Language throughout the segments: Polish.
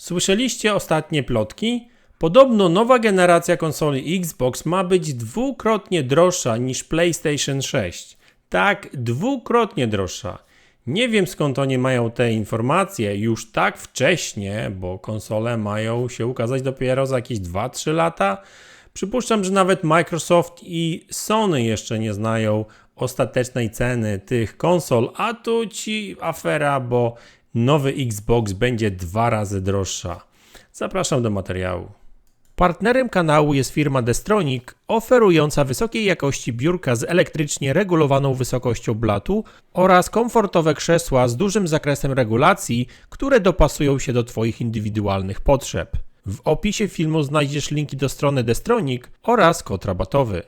Słyszeliście ostatnie plotki? Podobno nowa generacja konsoli Xbox ma być dwukrotnie droższa niż PlayStation 6. Tak, dwukrotnie droższa. Nie wiem skąd oni mają te informacje już tak wcześnie, bo konsole mają się ukazać dopiero za jakieś 2-3 lata. Przypuszczam, że nawet Microsoft i Sony jeszcze nie znają ostatecznej ceny tych konsol, a tu ci afera, bo nowy Xbox będzie dwa razy droższa. Zapraszam do materiału. Partnerem kanału jest firma Destronic, oferująca wysokiej jakości biurka z elektrycznie regulowaną wysokością blatu oraz komfortowe krzesła z dużym zakresem regulacji, które dopasują się do Twoich indywidualnych potrzeb. W opisie filmu znajdziesz linki do strony Destronic oraz kod rabatowy.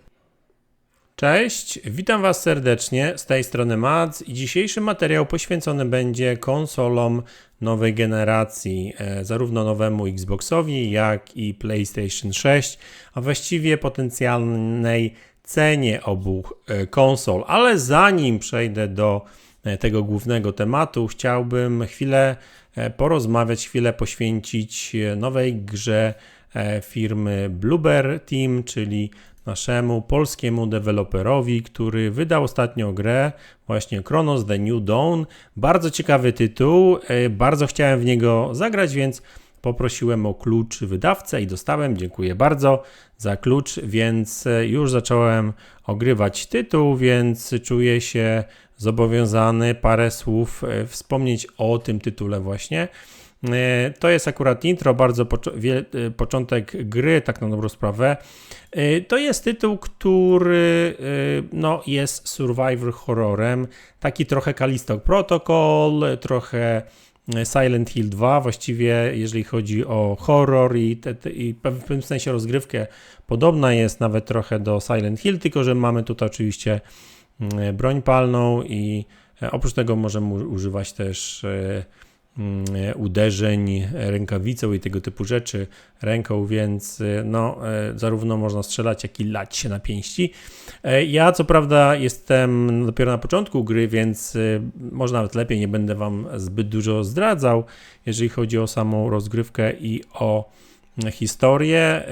Cześć, witam Was serdecznie. Z tej strony Mac i dzisiejszy materiał poświęcony będzie konsolom nowej generacji, e, zarówno nowemu Xboxowi, jak i PlayStation 6, a właściwie potencjalnej cenie obu e, konsol. Ale zanim przejdę do e, tego głównego tematu, chciałbym chwilę porozmawiać, chwilę poświęcić nowej grze firmy Blueber Team, czyli naszemu polskiemu deweloperowi, który wydał ostatnio grę, właśnie Chronos The New Dawn. Bardzo ciekawy tytuł, e, bardzo chciałem w niego zagrać, więc poprosiłem o klucz wydawcę i dostałem. Dziękuję bardzo za klucz, więc e, już zacząłem ogrywać tytuł, więc czuję się zobowiązany parę słów e, wspomnieć o tym tytule właśnie. E, to jest akurat intro, bardzo e, początek gry, tak na dobrą sprawę. E, to jest tytuł, który no, jest survivor horrorem, taki trochę Callisto Protocol, trochę Silent Hill 2, właściwie jeżeli chodzi o horror i, te, te, i w pewnym sensie rozgrywkę, podobna jest nawet trochę do Silent Hill, tylko że mamy tutaj oczywiście broń palną i oprócz tego możemy używać też uderzeń rękawicą i tego typu rzeczy ręką, więc y, no, e, zarówno można strzelać, jak i lać się na pięści. E, ja co prawda jestem dopiero na początku gry, więc y, może nawet lepiej nie będę Wam zbyt dużo zdradzał, jeżeli chodzi o samą rozgrywkę i o historię. E,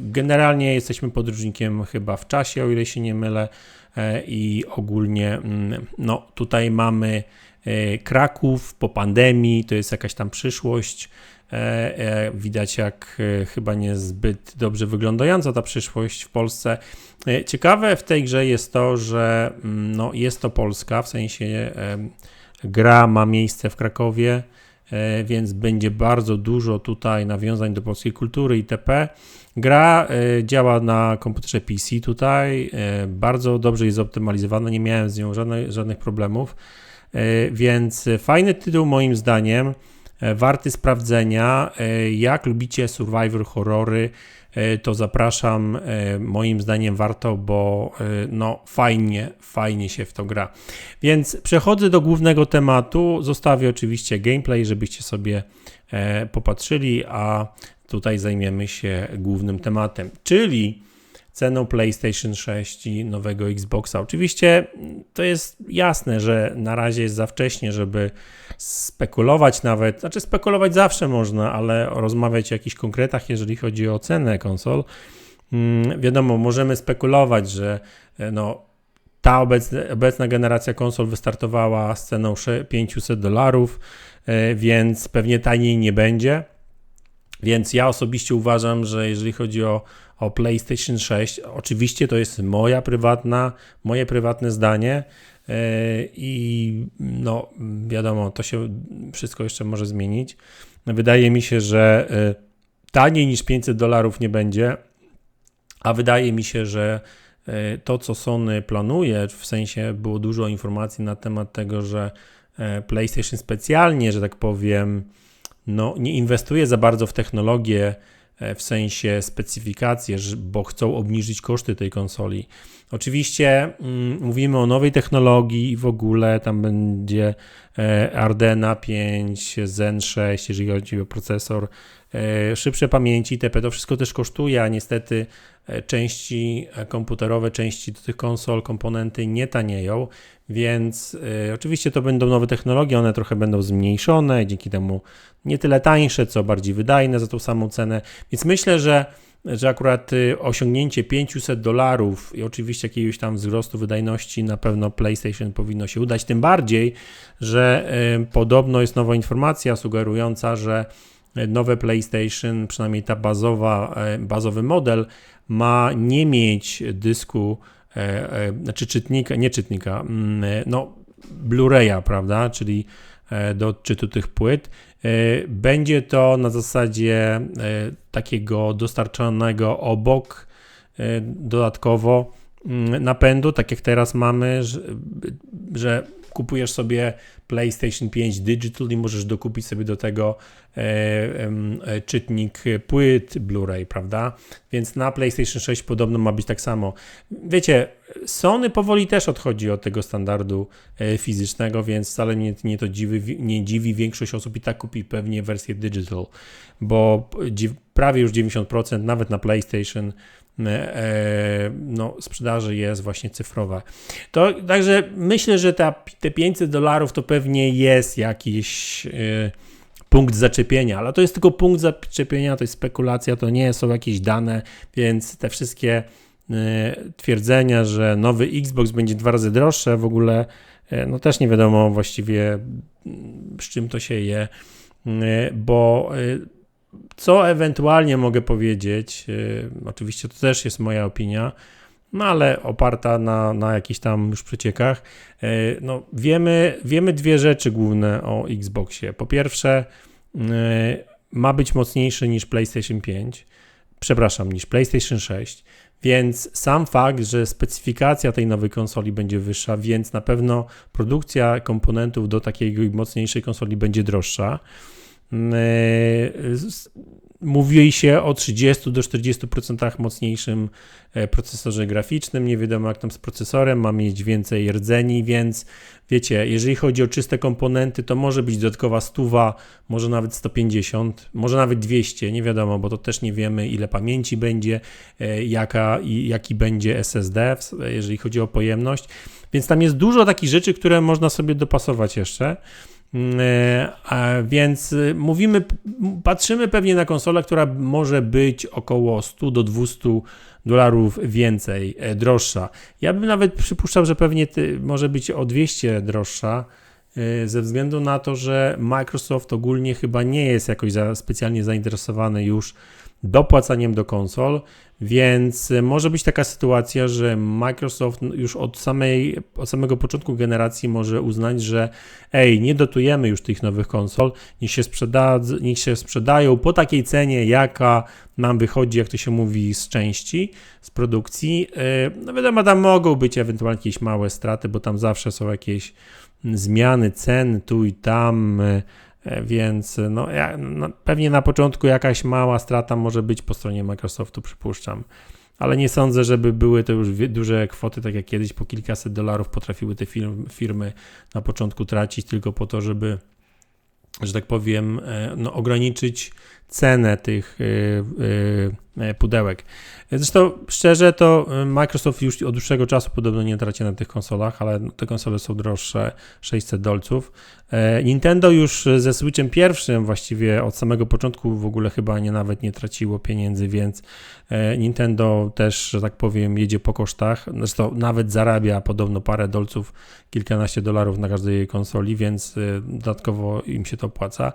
generalnie jesteśmy podróżnikiem chyba w czasie, o ile się nie mylę, i ogólnie mm, no, tutaj mamy E, Kraków po pandemii, to jest jakaś tam przyszłość. E, e, widać, jak chyba niezbyt dobrze wyglądająca ta przyszłość w Polsce. Ciekawe w tej grze jest to, że mm, no, jest to Polska, w sensie gra ma miejsce w Krakowie, więc będzie bardzo dużo tutaj nawiązań do polskiej kultury itp. Gra działa na komputerze PC tutaj, bardzo dobrze jest zoptymalizowana, nie miałem z nią żadnych, żadnych problemów. E, więc fajny tytuł moim zdaniem, e, warty sprawdzenia. E, jak lubicie survivor horrory, to zapraszam. Moim zdaniem warto, bo no fajnie, fajnie się w to gra. Więc przechodzę do głównego tematu. Zostawię oczywiście gameplay, żebyście sobie popatrzyli, a tutaj zajmiemy się głównym tematem, czyli ceną PlayStation 6 i nowego Xboxa. Oczywiście to jest jasne, że na razie jest za wcześnie, żeby spekulować nawet, znaczy spekulować zawsze można, ale rozmawiać o jakichś konkretach, jeżeli chodzi o cenę konsol. Hmm, wiadomo, możemy spekulować, że e, no, ta obecna, obecna generacja konsol wystartowała z ceną 500 dolarów, e, więc pewnie taniej nie będzie. Więc ja osobiście uważam, że jeżeli chodzi o o PlayStation 6. Oczywiście to jest moja prywatna, moje prywatne zdanie e, i no wiadomo, to się wszystko jeszcze może zmienić. Wydaje mi się, że e, taniej niż 500 dolarów nie będzie, a wydaje mi się, że e, to, co Sony planuje, w sensie było dużo informacji na temat tego, że PlayStation specjalnie, że tak powiem, no, nie inwestuje za bardzo w technologię E, w sensie specyfikacji, bo chcą obniżyć koszty tej konsoli. Oczywiście mm, mówimy o nowej technologii i w ogóle tam będzie e, Ardena 5, Zen 6, jeżeli chodzi o procesor, e, szybsze pamięci itp. To wszystko też kosztuje, a niestety e, części komputerowe, części do tych konsol, komponenty nie tanieją, więc oczywiście to będą nowe technologie, one trochę będą zmniejszone, dzięki temu nie tyle tańsze, co bardziej wydajne za tą samą cenę, więc myślę, że że akurat y, osiągnięcie 500 dolarów i oczywiście jakiegoś tam wzrostu wydajności na pewno PlayStation powinno się udać, tym bardziej, że y, podobno jest nowa informacja sugerująca, że nowe PlayStation, przynajmniej ta bazowa, y, bazowy model ma nie mieć dysku, znaczy czytnika, nie czytnika, mm, no Blu-raya, prawda, czyli do odczytu tych płyt, E, będzie to na zasadzie e, takiego dostarczonego obok e, dodatkowo mm, napędu, tak jak teraz mamy, że, że kupujesz sobie PlayStation 5 Digital i możesz dokupić sobie do tego e, e, czytnik płyt Blu-ray, prawda? Więc na PlayStation 6 podobno ma być tak samo. Wiecie, Sony powoli też odchodzi od tego standardu e, fizycznego, więc wcale nie to dziwi, nie dziwi. Większość osób i tak kupi pewnie wersję digital, bo prawie już 90% nawet na PlayStation E, no, sprzedaży jest właśnie cyfrowa. To, także myślę, że ta, te 500 dolarów to pewnie jest jakiś y, punkt zaczepienia, ale to jest tylko punkt zaczepienia, to jest spekulacja, to nie są jakieś dane, więc te wszystkie y, twierdzenia, że nowy Xbox będzie dwa razy droższe, w ogóle y, no też nie wiadomo właściwie mm, z czym to się je, bo co ewentualnie mogę powiedzieć, oczywiście to też jest moja opinia, no ale oparta na, na jakichś tam już przeciekach. Yy, no, wiemy, wiemy dwie rzeczy główne o Xboxie. Po pierwsze, yy, ma być mocniejszy niż PlayStation 5, przepraszam, niż PlayStation 6, więc sam fakt, że specyfikacja tej nowej konsoli będzie wyższa, więc na pewno produkcja komponentów do takiej mocniejszej konsoli będzie droższa. Mm, e, mówi się o 30 do 40% mocniejszym e, procesorze graficznym. Nie wiadomo, jak tam z procesorem, ma mieć więcej rdzeni, więc wiecie, jeżeli chodzi o czyste komponenty, to może być dodatkowa stuwa, może nawet 150, może nawet 200, nie wiadomo, bo to też nie wiemy, ile pamięci będzie, e, jaka, jaki będzie SSD, jeżeli chodzi o pojemność. Więc tam jest dużo takich rzeczy, które można sobie dopasować jeszcze. Mm, e, więc y, mówimy, patrzymy pewnie na konsolę, która może być około 100 do 200 dolarów więcej, e, droższa. Ja bym nawet przypuszczał, że pewnie może być o 200 droższa, ze względu na to, że Microsoft ogólnie chyba nie jest jakoś za, specjalnie zainteresowany już dopłacaniem do konsol, więc może być taka sytuacja, że Microsoft już od, samej, od samego początku generacji może uznać, że ej, nie dotujemy już tych nowych konsol, niech się, sprzeda, niech się sprzedają po takiej cenie, jaka nam wychodzi, jak to się mówi, z części, z produkcji. E, no wiadomo, tam mogą być ewentualnie jakieś małe straty, bo tam zawsze są jakieś zmiany cen tu i tam, e, E, więc no, ja, no, pewnie na początku jakaś mała strata może być po stronie Microsoftu, przypuszczam. Ale nie sądzę, żeby były to już duże kwoty, tak jak kiedyś po kilkaset dolarów potrafiły te firmy na początku tracić tylko po to, żeby, że tak powiem, e, no, ograniczyć cenę tych e, pudełek. Zresztą szczerze to y, Microsoft już od dłuższego czasu podobno nie traci na tych konsolach, ale te konsole są droższe 600 dolców. E, Nintendo już ze Switchem pierwszym właściwie od samego początku w ogóle chyba nie nawet nie traciło pieniędzy, więc e, Nintendo też, że tak powiem, jedzie po kosztach. Zresztą nawet zarabia podobno parę dolców, kilkanaście dolarów na każdej konsoli, więc e, dodatkowo im się to opłaca.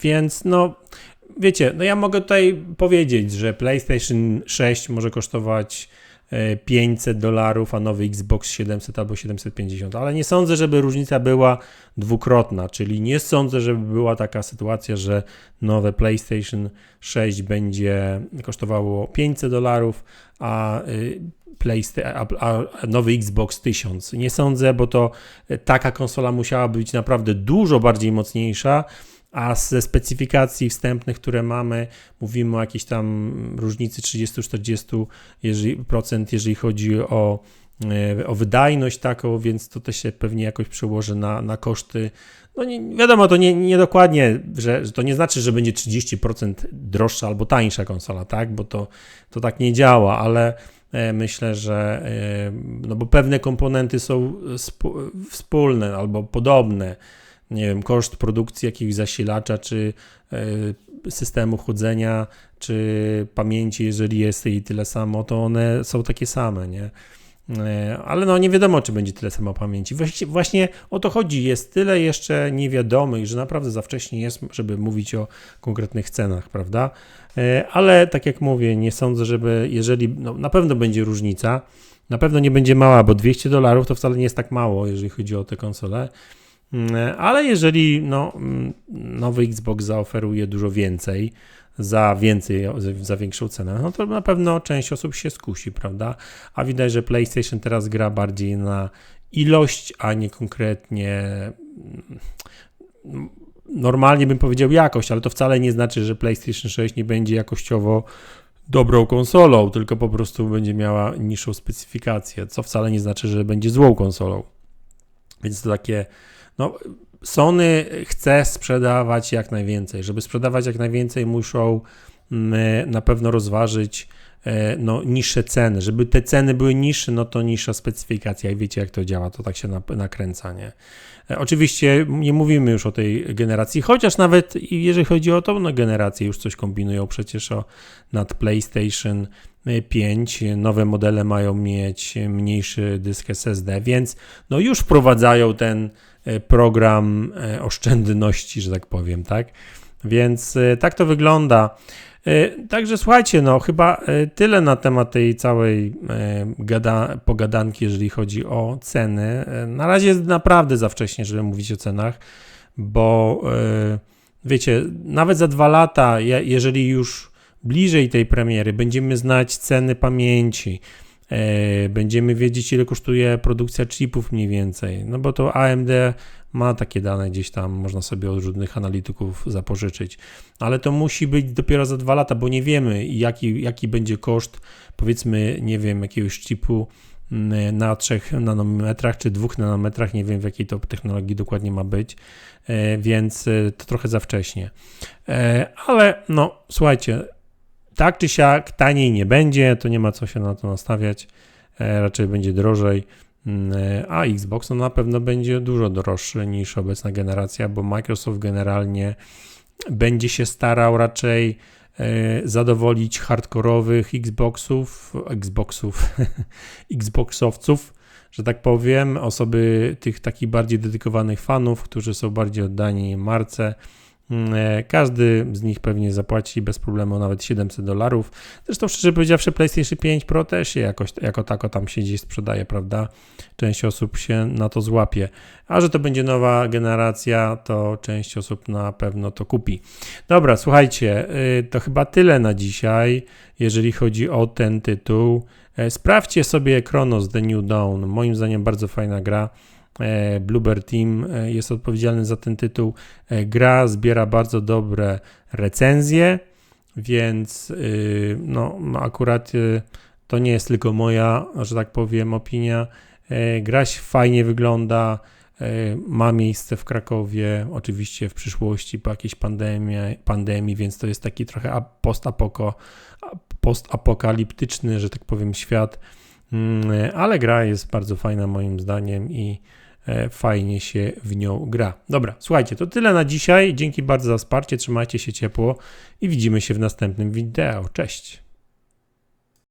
Więc no wiecie, no ja mogę tutaj powiedzieć, że PlayStation 6 może kosztować 500 e, dolarów, a nowy Xbox 700 albo 750, ale nie sądzę, żeby różnica była dwukrotna, czyli nie sądzę, żeby była taka sytuacja, że nowe PlayStation 6 będzie kosztowało 500 dolarów, a, a nowy Xbox 1000. Nie sądzę, bo to taka konsola musiała być naprawdę dużo bardziej mocniejsza, a ze specyfikacji wstępnych, które mamy, mówimy o jakiejś tam różnicy 30-40% jeżeli, jeżeli chodzi o, e, o wydajność taką, więc to też się pewnie jakoś przełoży na, na koszty. No nie, wiadomo, to nie, nie dokładnie, że, że to nie znaczy, że będzie 30% droższa albo tańsza konsola, tak, bo to, to tak nie działa, ale e, myślę, że e, no bo pewne komponenty są wspólne albo podobne nie wiem, koszt produkcji jakiegoś zasilacza, czy e, systemu chłodzenia, czy pamięci, jeżeli jest jej tyle samo, to one są takie same, nie? E, ale no nie wiadomo, czy będzie tyle samo pamięci. Właśnie, o to chodzi. Jest tyle jeszcze niewiadomych, że naprawdę za wcześnie jest, żeby mówić o konkretnych cenach, prawda? E, ale tak jak mówię, nie sądzę, żeby jeżeli, no, na pewno będzie różnica, na pewno nie będzie mała, bo 200 dolarów to wcale nie jest tak mało, jeżeli chodzi o te konsole. Mm, ale jeżeli no, mm, nowy Xbox zaoferuje dużo więcej, za więcej, za większą cenę, no to na pewno część osób się skusi, prawda? A widać, że PlayStation teraz gra bardziej na ilość, a nie konkretnie. Mm, normalnie bym powiedział jakość, ale to wcale nie znaczy, że PlayStation 6 nie będzie jakościowo dobrą konsolą, tylko po prostu będzie miała niższą specyfikację, co wcale nie znaczy, że będzie złą konsolą. Więc to takie no, Sony chce sprzedawać jak najwięcej. Żeby sprzedawać jak najwięcej, muszą mm, na pewno rozważyć no, niższe ceny. Żeby te ceny były niższe, no to niższa specyfikacja i wiecie jak to działa, to tak się nakręca, nie? E, oczywiście nie mówimy już o tej generacji, chociaż nawet jeżeli chodzi o tą no, generację, już coś kombinują przecież o, nad PlayStation 5. Nowe modele mają mieć mniejszy dysk SSD, więc no już wprowadzają ten E, program e, oszczędności, że tak powiem, tak? Więc e, tak to wygląda. Także słuchajcie, no chyba tyle na temat tej całej gada, pogadanki, jeżeli chodzi o ceny. Na razie jest naprawdę za wcześnie, żeby mówić o cenach, bo wiecie, nawet za dwa lata, jeżeli już bliżej tej premiery będziemy znać ceny pamięci, E, będziemy wiedzieć, ile kosztuje produkcja chipów mniej więcej, no bo to AMD ma takie dane gdzieś tam, można sobie od różnych analityków zapożyczyć, ale to musi być dopiero za dwa lata, bo nie wiemy, jaki, jaki będzie koszt, powiedzmy, nie wiem, jakiegoś chipu mm, na 3 nanometrach czy 2 nanometrach, nie wiem w jakiej to technologii dokładnie ma być, e, więc e, to trochę za wcześnie. Ale no, słuchajcie, tak czy siak taniej nie będzie, to nie ma co się na to nastawiać, e, raczej będzie drożej. A Xbox no na pewno będzie dużo droższy niż obecna generacja, bo Microsoft generalnie będzie się starał raczej e, zadowolić hardkorowych Xboxów, Xboxów, Xboxowców, że tak powiem, osoby tych takich bardziej dedykowanych fanów, którzy są bardziej oddani marce każdy z nich pewnie zapłaci bez problemu nawet 700 dolarów. Zresztą szczerze powiedziawszy PlayStation 5 Pro też się jakoś, jako tako tam się gdzieś sprzedaje, prawda? Część osób się na to złapie. A że to będzie nowa generacja, to część osób na pewno to kupi. Dobra, słuchajcie, y, to chyba tyle na dzisiaj, jeżeli chodzi o ten tytuł. E, sprawdźcie sobie Chronos The New Dawn. Moim zdaniem bardzo fajna gra. E, Bluebird Team e, jest odpowiedzialny za ten tytuł. E, gra zbiera bardzo dobre recenzje, więc y, no, no akurat y, to nie jest tylko moja, że tak powiem, opinia. Gra fajnie wygląda, ma miejsce w Krakowie, oczywiście w przyszłości po jakiejś pandemii, pandemii więc to jest taki trochę postapoko, postapokaliptyczny, że tak powiem, świat, mm, ale gra jest bardzo fajna moim zdaniem i fajnie się w nią gra. Dobra, słuchajcie, to tyle na dzisiaj. Dzięki bardzo za wsparcie, trzymajcie się ciepło i widzimy się w następnym wideo. Cześć!